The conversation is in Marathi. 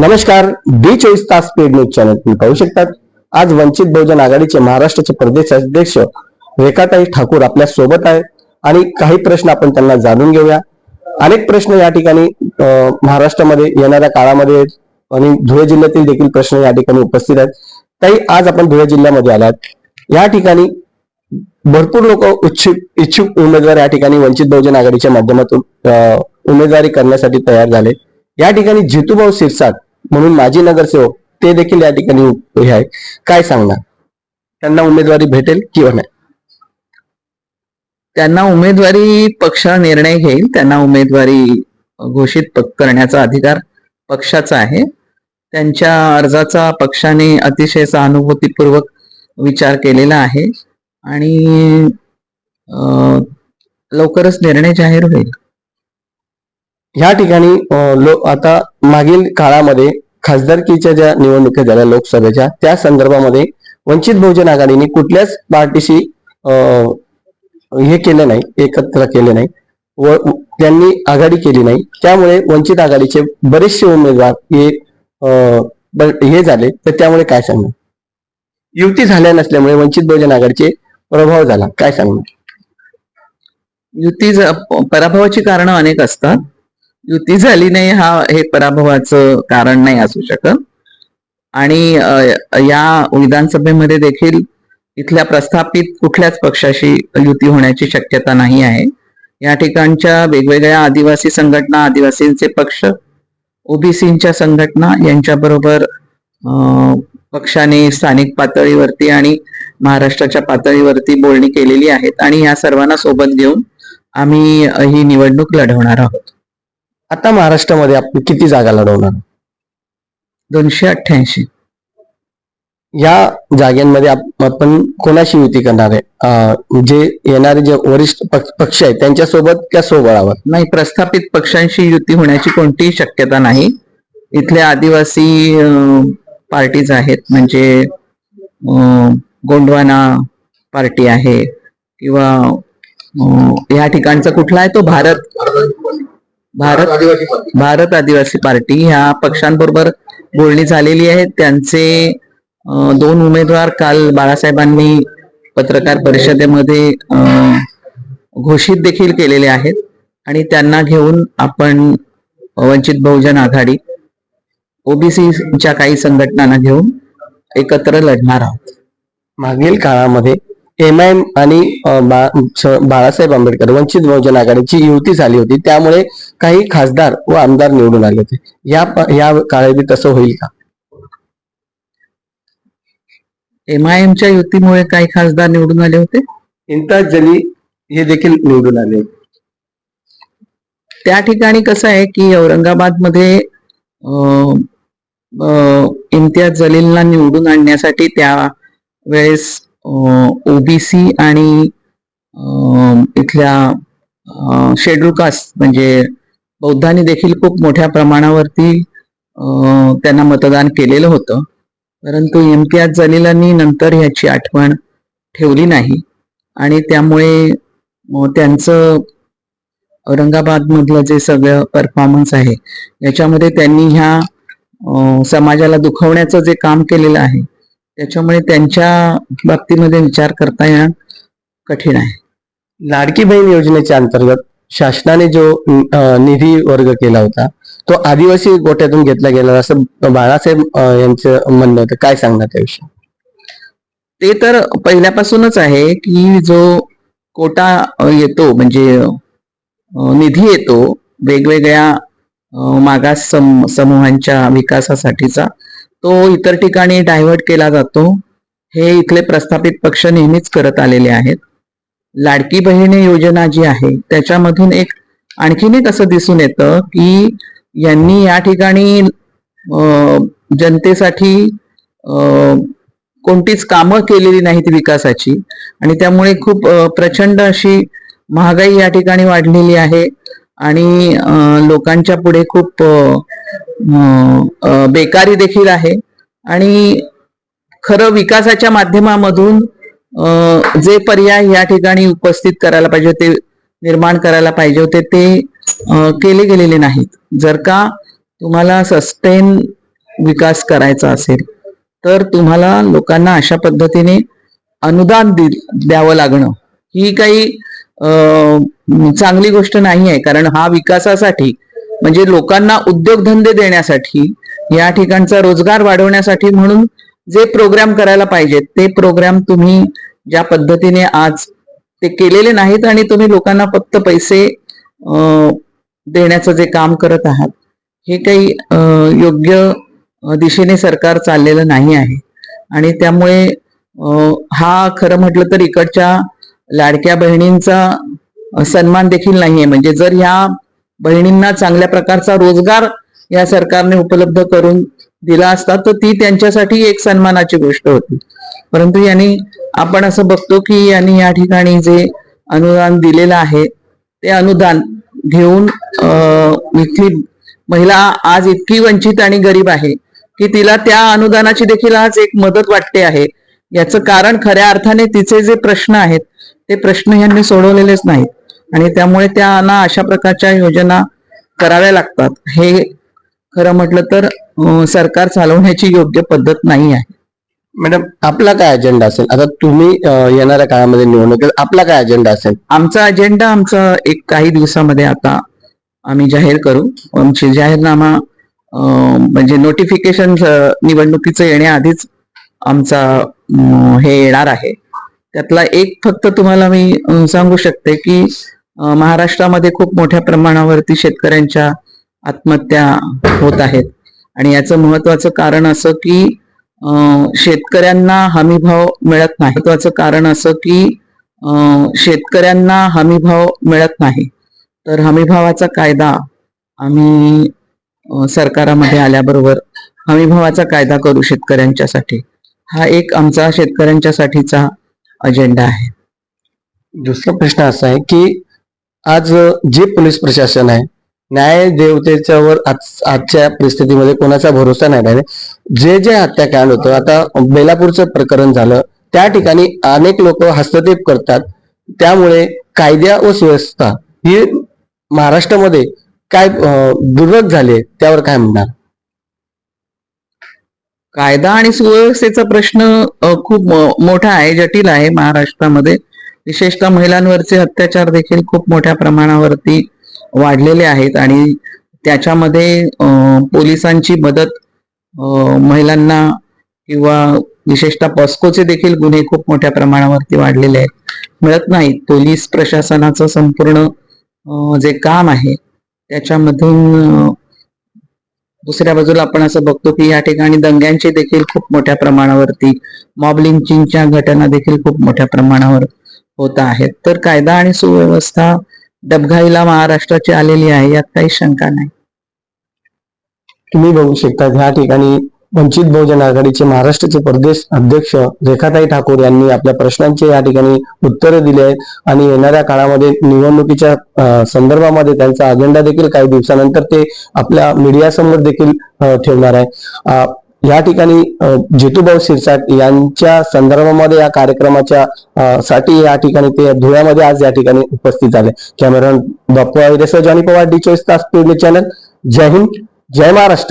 नमस्कार डी चोवीस तास पेड न्यूज चॅनल तुम्ही पाहू शकतात. आज वंचित बहुजन आघाडीचे महाराष्ट्राचे प्रदेश अध्यक्ष रेखाताई ठाकूर आपल्यासोबत आहे आणि काही प्रश्न आपण त्यांना जाणून घेऊया. अनेक प्रश्न या ठिकाणी महाराष्ट्रामध्ये येणाऱ्या काळामध्ये आहेत आणि धुळे जिल्ह्यातील देखील प्रश्न या ठिकाणी उपस्थित आहेत. ताई आज आपण धुळे जिल्ह्यामध्ये आलात. या ठिकाणी भरपूर लोक इच्छुक इच्छुक उमेदवार या ठिकाणी वंचित बहुजन आघाडीच्या माध्यमातून उमेदवारी करण्यासाठी तयार झाले. या ठिकाणी जितूभाऊ सिरसाट म्हणून माजी नगरसेवक ते देखील या ठिकाणी उभे आहे काय सांगणार? त्यांना उमेदवारी भेटेल किंवा नाही? त्यांना उमेदवारी पक्ष निर्णय घेईल. त्यांना उमेदवारी घोषित करण्याचा अधिकार पक्षाचा आहे. त्यांच्या अर्जाचा पक्षाने अतिशय सहानुभूतीपूर्वक विचार केलेला आहे. आणि लवकरच निर्णय जाहीर होईल. ह्या ठिकाणी लो आता मागील काळामध्ये खासदारकीच्या ज्या निवडणुका झाल्या लोकसभेच्या त्या संदर्भामध्ये वंचित बहुजन आघाडीने कुठल्याच पार्टीशी हे केलं नाही एकत्र केले नाही व त्यांनी आघाडी केली नाही. त्यामुळे वंचित आघाडीचे बरेचसे उमेदवार हे हे झाले. तर त्यामुळे काय सांगणार युती झाल्या नसल्यामुळे वंचित बहुजन आघाडीचे प्रभाव झाला. काय सांगणार युती पराभवाची कारणं अनेक असतात. युती झाली नाही हा हे पराभवाचं कारण नाही असू शकत. आणि या विधानसभेमध्ये देखील इथल्या प्रस्थापित कुठल्याच पक्षाशी युती होण्याची शक्यता नाही आहे. या ठिकाणच्या वेगवेगळ्या आदिवासी संघटना आदिवासींचे पक्ष ओबीसींच्या संघटना यांच्याबरोबर पक्षाने स्थानिक पातळीवरती आणि महाराष्ट्राच्या पातळीवरती बोलणी केलेली आहेत. आणि या सर्वांना सोबत घेऊन आम्ही ही निवडणूक लढवणार आहोत. आता महाराष्ट्रामध्ये आपण किती जागा लढवणार? दोनशे अठ्ठ्याऐंशी. या जागांमध्ये आप- आपण कोणाशी युती करणार आहे? जे येणारे जे वरिष्ठ पक्ष आहेत त्यांच्यासोबत त्या सोबळावर? नाही प्रस्थापित पक्षांशी युती होण्याची कोणतीही शक्यता नाही. इथले आदिवासी पार्टीज आहेत म्हणजे गोंडवाना पार्टी आहे किंवा या ठिकाणचा कुठला आहे तो भारत? भारत भारत आदिवासी पार्टी. ह्या पक्षांबरोबर बोलणी झालेली आहे. त्यांचे दोन उमेदवार काल बाळासाहेबांनी पत्रकार परिषदेमध्ये घोषित देखील केलेले आहेत. आणि त्यांना घेऊन आपण वंचित बहुजन आघाडी ओबीसीच्या काही संघटनांना घेऊन एकत्र लढणार आहोत. मागील काळामध्ये एम आय एम आणि बाळासाहेब आंबेडकर वंचित बहुजन आघाडीची युती झाली होती. त्यामुळे काही खासदार व आमदार निवडून आले होते. या या काळात तसं होईल का? एम आय एमच्या युतीमुळे काही खासदार निवडून आले होते? इंताज जली हे देखील निवडून आले. त्या ठिकाणी कसं आहे की औरंगाबादमध्ये अं, अं, इम्तियाज जलीलला निवडून आणण्यासाठी त्या वेळेस ओबीसी आणि इथल्या शेड्यूल कास्ट म्हणजे बौद्धांनी देखील खूप मोठ्या प्रमाणावरती त्यांना मतदान केलेलं होतं. परंतु इम्तियाज जलीलांनी नंतर ह्याची आठवण ठेवली नाही. आणि त्यामुळे त्यांचं औरंगाबादमधलं जे सगळं परफॉर्मन्स आहे याच्यामध्ये त्यांनी ह्या समाजाला दुखवण्याचं जे काम केलेलं आहे त्याच्यामुळे त्यांच्या बाबतीमध्ये विचार करता येणं कठीण आहे. लाडकी बहीण योजनेच्या अंतर्गत शासनाने जो निधी वर्ग केला होता तो आदिवासी गोट्यातून घेतला गेला असं बाळासाहेब यांचं म्हणणं होतं. काय सांगणार त्याविषयी? ते तर पहिल्यापासूनच आहे की जो कोटा येतो म्हणजे निधी येतो वेगवेगळ्या मागास सम समूहांच्या विकासासाठीचा तो इतर ठिकाणी डायव्हर्ट केला जातो. हे इथले प्रस्थापित पक्ष नेहमीच करत आलेले आहेत. लाडकी बहिणी योजना जी आहे त्याच्यामधून एक आणखीन एक असं दिसून येतं की यांनी या ठिकाणी जनतेसाठी कोणतीच कामं केलेली नाहीत विकासाची. आणि त्यामुळे खूप प्रचंड अशी महागाई या ठिकाणी वाढलेली आहे. आणि लोकांच्या पुढे खूप बेकारी देखील आहे. आणि खरं विकासाच्या माध्यमामधून जे पर्याय या ठिकाणी उपस्थित करायला पाहिजे होते निर्माण करायला पाहिजे होते ते केले गेलेले नाहीत. जर का तुम्हाला सस्टेन विकास करायचा असेल तर तुम्हाला लोकांना अशा पद्धतीने अनुदान दि द्यावं लागणं. ही काही चांगली गोष्ट नाही आहे कारण हा विकासासाठी म्हणजे लोकांना उद्योगधंदे देण्यासाठी या ठिकाणचा रोजगार वाढवण्यासाठी म्हणून जे प्रोग्राम करायला पाहिजेत ते प्रोग्राम तुम्ही ज्या पद्धतीने आज ते केलेले नाहीत आणि तुम्ही लोकांना फक्त पैसे देण्याचं जे काम करत आहात हे काही योग्य दिशेने सरकार चाललेलं नाही आहे. आणि त्यामुळे हा खरं म्हटलं तर इकडच्या लाडक्या बहिणींचा सन्मान देखील नाहीये. म्हणजे जर ह्या बहिणींना चांगल्या प्रकारचा रोजगार या सरकारने उपलब्ध करून दिला असता तर ती त्यांच्यासाठी एक सन्मानाची गोष्ट होती. परंतु यांनी आपण असं बघतो की यांनी या ठिकाणी जे अनुदान दिलेलं आहे ते अनुदान घेऊन इथली महिला आज इतकी वंचित आणि गरीब आहे की तिला त्या अनुदानाची देखील आज एक मदत वाटते आहे. याचं कारण खऱ्या अर्थाने तिचे जे प्रश्न आहेत ते प्रश्न यांनी सोडवलेलेच नाहीत. आणि त्यामुळे त्यांना अशा प्रकारच्या योजना कराव्या लागतात. हे खरं म्हटलं तर सरकार चालवण्याची योग्य पद्धत नाही आहे. मॅडम आपला काय अजेंडा असेल? आता तुम्ही येणाऱ्या काळामध्ये निवडणुकीत आपला काय अजेंडा असेल? आमचा अजेंडा आमचा एक काही दिवसामध्ये आता आम्ही जाहीर करू. आमचे जाहीरनामा म्हणजे नोटिफिकेशन निवडणुकीचं येण्याआधीच आमचा हे येणार आहे. त्यातला एक फक्त तुम्हाला मी सांगू शकते की महाराष्ट्रामध्ये खूप मोठ्या प्रमाणावरती शेतकऱ्यांच्या आत्महत्या होत आहेत. आणि याचं महत्वाचं कारण असं की शेतकऱ्यांना हमीभाव मिळत नाही. महत्वाचं कारण असं की शेतकऱ्यांना हमीभाव मिळत नाही. तर हमीभावाचा कायदा आम्ही सरकारामध्ये आल्याबरोबर हमीभावाचा कायदा करू शेतकऱ्यांच्यासाठी. हा एक आमचा शेतकऱ्यांच्यासाठीचा अजेंडा आहे. दुसरा प्रश्न असा आहे की आज जे पोलीस प्रशासन आहे न्याय देवतेच्यावर आज आजच्या परिस्थितीमध्ये कोणाचा भरोसा नाही राहिले. जे जे हत्याकांड होतं आता बेलापूरचं प्रकरण झालं त्या ठिकाणी अनेक लोक हस्तक्षेप करतात. त्यामुळे कायद्या व सुव्यवस्था ही महाराष्ट्रामध्ये काय दुर्गत दुर्लभ झाले त्यावर काय म्हणणार? कायदा आणि सुव्यवस्थेचा प्रश्न खूप मोठा आहे जटिल आहे महाराष्ट्रामध्ये. विशेषतः महिलांवरचे अत्याचार देखील खूप मोठ्या प्रमाणावरती वाढलेले आहेत आणि त्याच्यामध्ये पोलिसांची मदत महिलांना किंवा विशेषतः पॉस्कोचे देखील गुन्हे खूप मोठ्या प्रमाणावरती वाढलेले आहेत. मिळत नाहीत. पोलीस प्रशासनाचं संपूर्ण जे काम आहे त्याच्यामधून दुसऱ्या बाजूला आपण असं बघतो की या ठिकाणी दंग्यांचे देखील खूप मोठ्या प्रमाणावरती मॉब लिंचिंगच्या घटना देखील खूप मोठ्या प्रमाणावर होत आहेत. तर कायदा आणि सुव्यवस्था डबघाईला महाराष्ट्राची आलेली आहे यात काही शंका नाही. तुम्ही बघू शकता ह्या ठिकाणी वंचित बहुजन आघाडीचे महाराष्ट्राचे प्रदेश अध्यक्ष रेखाताई ठाकूर यांनी आपल्या प्रश्नांचे या ठिकाणी उत्तर दिली आहेत. आणि येणाऱ्या काळामध्ये निवडणुकीच्या संदर्भामध्ये त्यांचा अजेंडा देखील काही दिवसानंतर ते आपल्या मीडियासमोर देखील ठेवणार आहे. या ठिकाणी अं, जितूभाऊ शिरसाट यांच्या संदर्भामध्ये या कार्यक्रमाच्या साठी या ठिकाणी ते धुळ्यामध्ये आज या ठिकाणी उपस्थित झाले. Camera doctor Johnny Pawar D चोवीस तास चॅनल. जय हिंद जय महाराष्ट्र.